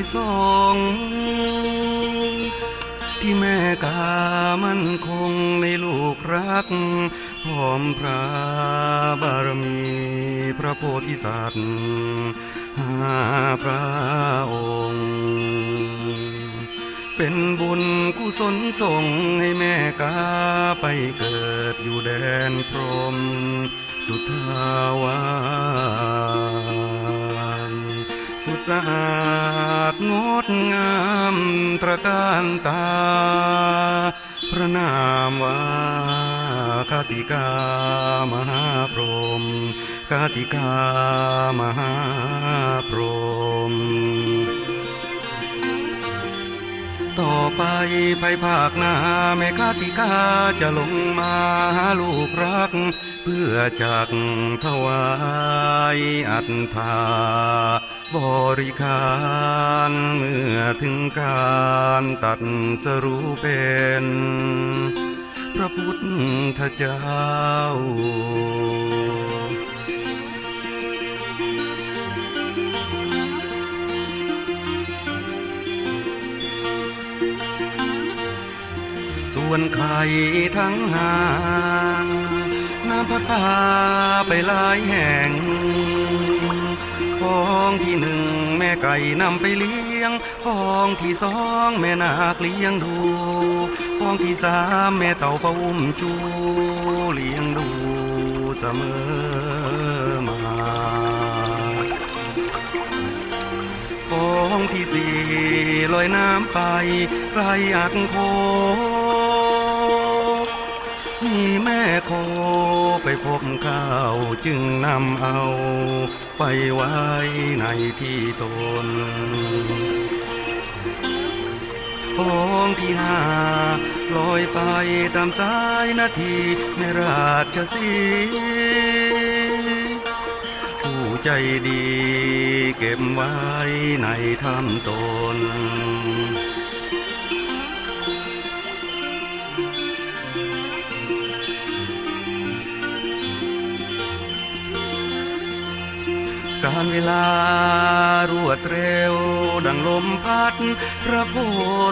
นิสงที่แม่กามันคงในลูกรัก พร้อมพระบารมีพระโพธิสัตว์ห้าพระองค์ เป็นบุญกุศลส่งให้แม่กาไปเกิดอยู่แดนพรหมสุทาวาะอาดงดงามตระการตา พระนามว่าคาติกามหาพรหมคาติกามหาพรหมต่อไปภายภาคหน้าแม่คาติกาจะลงมาหาลูกรัก เพื่อจักถวายอัตถา บริการเมื่อถึงการตัดสรู้เป็น พระพุทธเจ้า ส่วนใครทั้งหางน้ำพระตาไปหลายแห่ง องที่หนึ่งแม่ไก่นำไปเลี้ยงฟองที่สองแม่นาคเลี้ยงดูฟองที่สามแม่เต่าเฝ้าอุ้มจูเลี้ยงดูเสมอมาฟองที่สี่ลอยน้ำไปไกลอักโคมีแม่โค ไปพบข้าวจึงนำเอาไปไว้ในที่ตนฟองที่หาลอยไปตามสายนาทีในราชสีผู้ใจดีเก็บไว้ในถ้ำตน การเวลารวดเร็ว ดังลมพัด พระโพ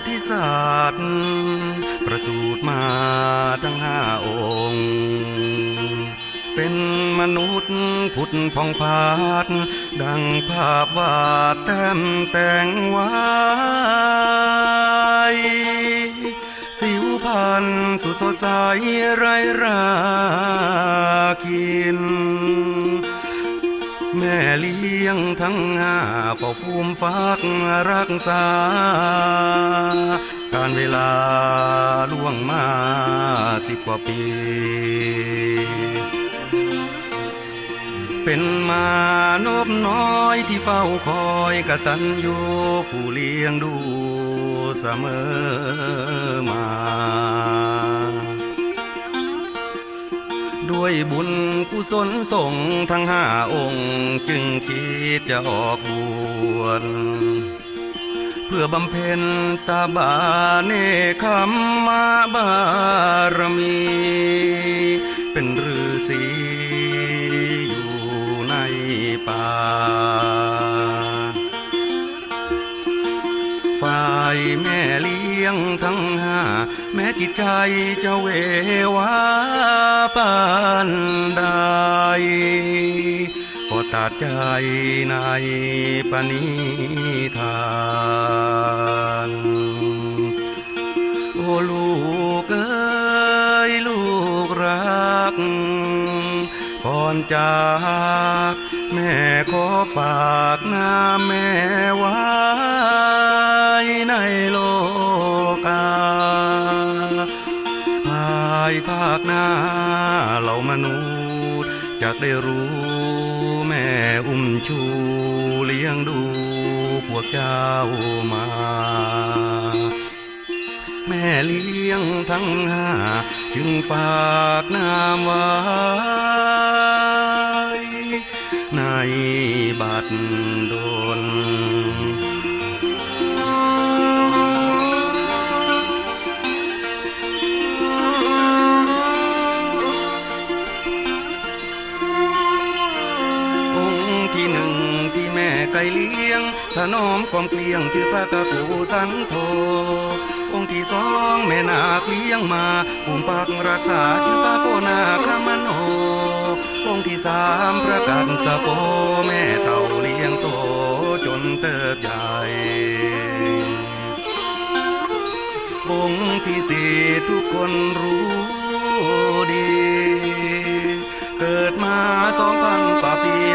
ธิสัตว์ประสูติมาทั้งห้าองค์ เป็นมนุษย์พุทธพองพาดดังภาพวาดแต้มแต่งไว้ผิวพรรณสุดสดใสไรราคิน ยงทั้งห้าเฝ้าฟูมฟักรักษา การเวลาล่วงมาสิบกว่าปี เป็นมานบน้อยที่เฝ้าคอยกตัญญูผู้เลี้ยงดูเสมอมา ด้วยบุญ กุศลส่งทั้งห้าองค์ จึงคิดจะออกบวชเพื่อบำเพ็ญตาบาเนคขมมาบารมี เป็นฤาษีอยู่ในป่า ฝ่ายแม่เลี้ยงทั้งห้า แม้จิตใจจะเววา ก็ตัดใจในปณิธานโอ้ลูกเอ้ยลูกรัก ก่อนจากแม่ขอฝากหน้าแม่ไว้ ได้รู้ แม่อุ้มชูเลี้ยงดูพวกเจ้ามา แม่เลี้ยงทั้งห้าจึงฝากนามไว้ น้อมความเกลี้ยงชื่อพระกะกูสันโธองค์ที่สองแม่นาคเลี้ยงมาภูมิปักรักษาชื่อพระโกนาคมโนองค์ที่สามพระกันสะโปแม่เต่าเลี้ยงโตจนเติบใหญ่องค์ที่สี่ทุกคนรู้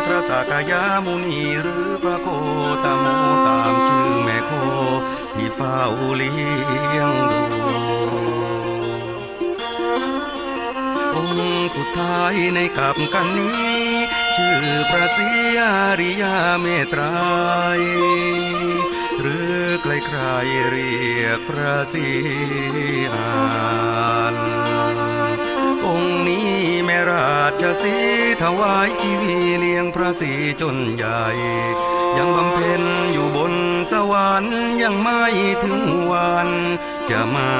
พระสากยามุนีหรือพระโคตมโมตามชื่อแม่โคที่เฝ้าเลี้ยงดูองค์สุดท้ายในกับกันนี้ ชื่อพระศรีอริยาเมตไตรยหรือใครๆเรียกพระศรีอาน ราชสีถวายชีวีเลี้ยงพระศรีจนใหญ่ ยังบำเพ็ญอยู่บนสวรรค์ยังไม่ถึงวัน จะมา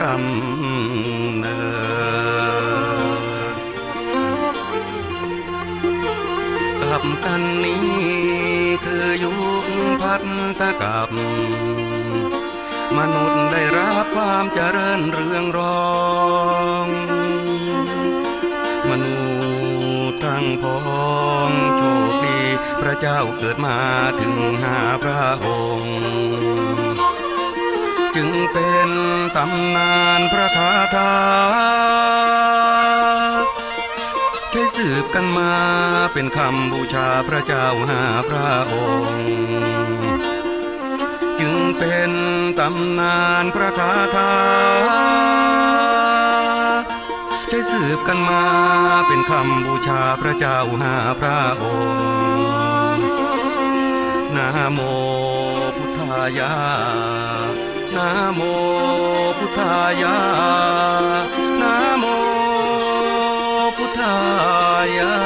กำเนิดกับกันนี้คือยุคพัฒกับ มนุษย์ได้รับความเจริญเรืองรอง พ้องโชคดีพระเจ้าเกิดมาถึงหาพระองค์ จึงเป็นตำนานพระคาถาใช้สืบกันมาเป็นคำบูชาพระเจ้าหาพระองค์ จึงเป็นตำนานพระคาถา ช้สืบกันมา เป็นคำบูชาพระเจ้าหาพระองค์นาโมพุทธายานาโมพุทธายานาโมพุทธายา